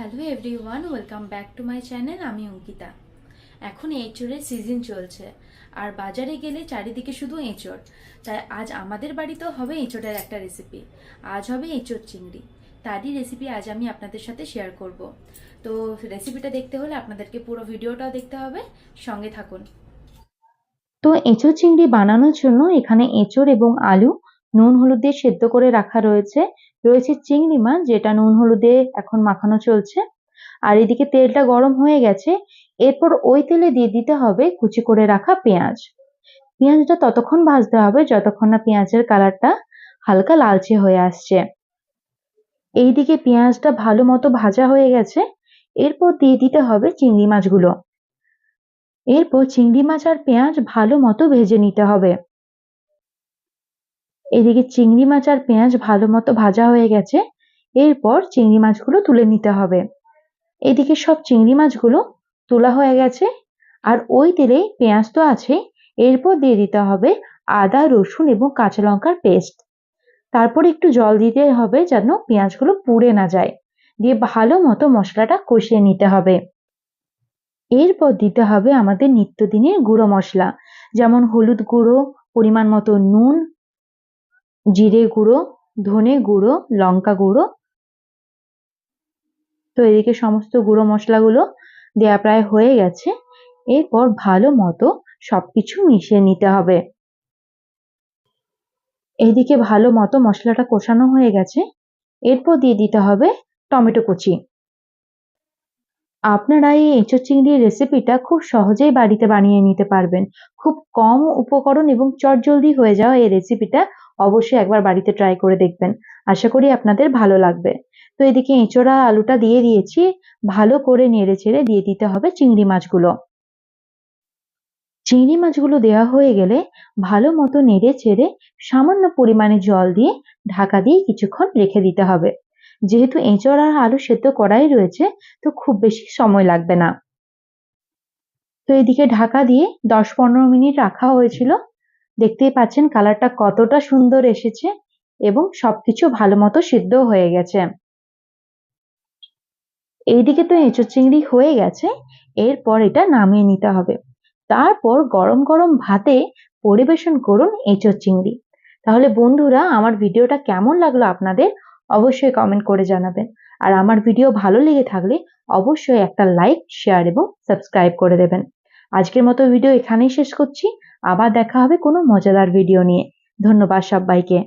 Hello everyone welcome back to my channel আমি অঙ্কিতা। এখন এঁচড়ের season চলছে, আর বাজারে গেলে চারিদিকে শুধু এঁচড়। তাই আজ আমাদের বাড়িতেও হবে এঁচড়ের একটা রেসিপি আজ হবে এঁচড় চিংড়ি। তারই রেসিপি আজ আমি আপনাদের সাথে শেয়ার করব। তো রেসিপিটা দেখতে হলে আপনাদেরকে পুরো ভিডিওটাও দেখতে হবে, সঙ্গে থাকুন। তো এঁচোড় চিংড়ি বানানোর জন্য এখানে এঁচোড় এবং আলু, নুন, হলুদ দিয়ে সেদ্ধ করে রাখা রয়েছে। রয়েছে চিংড়ি মাছ, যেটা নুন হলুদে এখন মাখানো চলছে। আর এদিকে তেলটা গরম হয়ে গেছে, এরপর ওই তেলে দিয়ে দিতে হবে কুচি করে রাখা পেঁয়াজ। পেঁয়াজটা ততক্ষণ ভাজতে হবে, যতক্ষণ না পেঁয়াজের কালারটা হালকা লালচে হয়ে আসছে। এইদিকে পেঁয়াজটা ভালো মতো ভাজা হয়ে গেছে, এরপর দিয়ে দিতে হবে চিংড়ি মাছগুলো। এরপর চিংড়ি মাছ আর পেঁয়াজ ভালো মতো ভেজে নিতে হবে। এদিকে চিংড়ি মাছ আর পেঁয়াজ ভালো মতো ভাজা হয়ে গেছে। এরপর চিংড়ি মাছগুলো তুলে নিতে হবে। এদিকে সব চিংড়ি মাছগুলো তোলা হয়ে গেছে। আর ওই তেলেই পেঁয়াজ তো আছে, এরপর দিয়ে দিতে হবে আদা, রসুন এবং কাঁচা লঙ্কার পেস্ট। তারপর একটু জল দিতে হবে যেন পেঁয়াজগুলো পুড়ে না যায়। দিয়ে ভালো মতো মশলাটা কষিয়ে নিতে হবে। এরপর দিতে হবে আমাদের নিত্যদিনের গুঁড়ো মশলা, যেমন হলুদ গুঁড়ো, পরিমাণ মতো নুন জিরে গুঁড়ো, ধনে গুঁড়ো, লঙ্কা গুঁড়ো। তো এদিকে সমস্ত গুঁড়ো মশলাগুলো দেয়া প্রায় হয়ে গেছে। এরপর ভালো মতো সবকিছু মিশিয়ে নিতে হবে। এইদিকে ভালো মতো মশলাটা কষানো হয়ে গেছে। এরপর দিয়ে দিতে হবে টমেটো কুচি। আপনারা এই এঁচোড় চিংড়ির রেসিপিটা খুব সহজেই বাড়িতে বানিয়ে নিতে পারবেন। খুব কম উপকরণ এবং চটজলদি হয়ে যাওয়া এই রেসিপিটা অবশ্যই একবার বাড়িতে ট্রাই করে দেখবেন। আশা করি আপনাদের ভালো লাগবে। তো এদিকে এঁচোড়া আলুটা দিয়ে দিয়েছি। ভালো করে নেড়ে চেড়ে দিয়ে দিতে হবে চিংড়ি মাছগুলো। চিংড়ি মাছগুলো দেওয়া হয়ে গেলে ভালো মতো নেড়ে চেড়ে সামান্য পরিমাণে জল দিয়ে ঢাকা দিয়ে কিছুক্ষণ রেখে দিতে হবে। যেহেতু এঁচড় আলু সেদ্ধ করাই রয়েছে, তো খুব বেশি সময় লাগবে না। তো এদিকে ঢাকা দিয়ে দশ পনেরো মিনিট রাখা হয়েছিল। দেখতেই পাচ্ছেন কালারটা কতটা সুন্দর এসেছে এবং সবকিছু ভালো মতো সিদ্ধ হয়ে গেছে। এইদিকে তো এঁচড় চিংড়ি হয়ে গেছে, এরপর এটা নামিয়ে নিতে হবে। তারপর গরম গরম ভাতে পরিবেশন করুন এঁচড় চিংড়ি। তাহলে বন্ধুরা, আমার ভিডিওটা কেমন লাগল আপনাদের অবশ্যই কমেন্ট করে জানাবেন। আর আমার ভিডিও ভালো লেগে থাকলে অবশ্যই একটা লাইক শেয়ার এবং সাবস্ক্রাইব করে দেবেন। আজকের মতো ভিডিও এখানেই শেষ করছি। আবার দেখা হবে কোনো মজাদার ভিডিও নিয়ে। ধন্যবাদ সবাইকে।